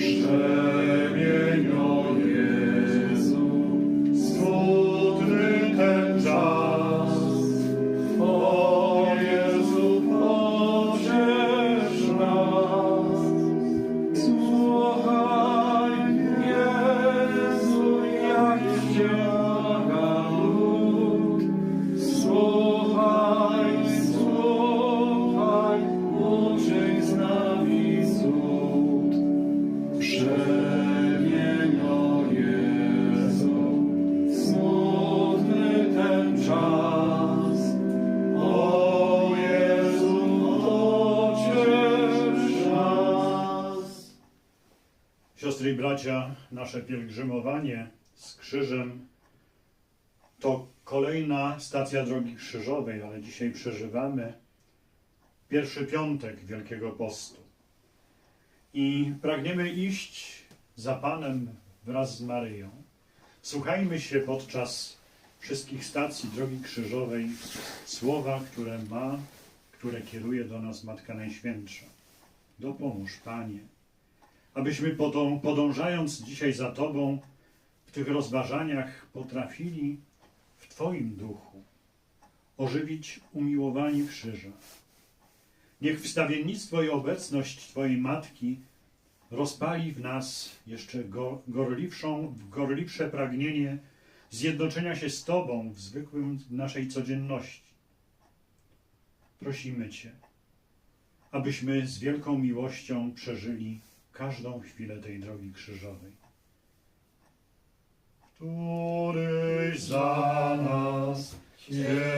Stern. Siostry i bracia, nasze pielgrzymowanie z krzyżem to kolejna stacja drogi krzyżowej, ale dzisiaj przeżywamy pierwszy piątek Wielkiego Postu. I pragniemy iść za Panem wraz z Maryją. Słuchajmy się podczas wszystkich stacji drogi krzyżowej słowa, które ma, które kieruje do nas Matka Najświętsza. Dopomóż, Panie abyśmy podą- podążając dzisiaj za Tobą w tych rozważaniach potrafili w Twoim duchu ożywić umiłowanie krzyża. Niech wstawiennictwo i obecność Twojej Matki rozpali w nas jeszcze go, gorliwszą, gorliwsze pragnienie zjednoczenia się z Tobą w zwykłym naszej codzienności. Prosimy Cię, abyśmy z wielką miłością przeżyli każdą chwilę tej drogi krzyżowej. Któryś za nas cierpiał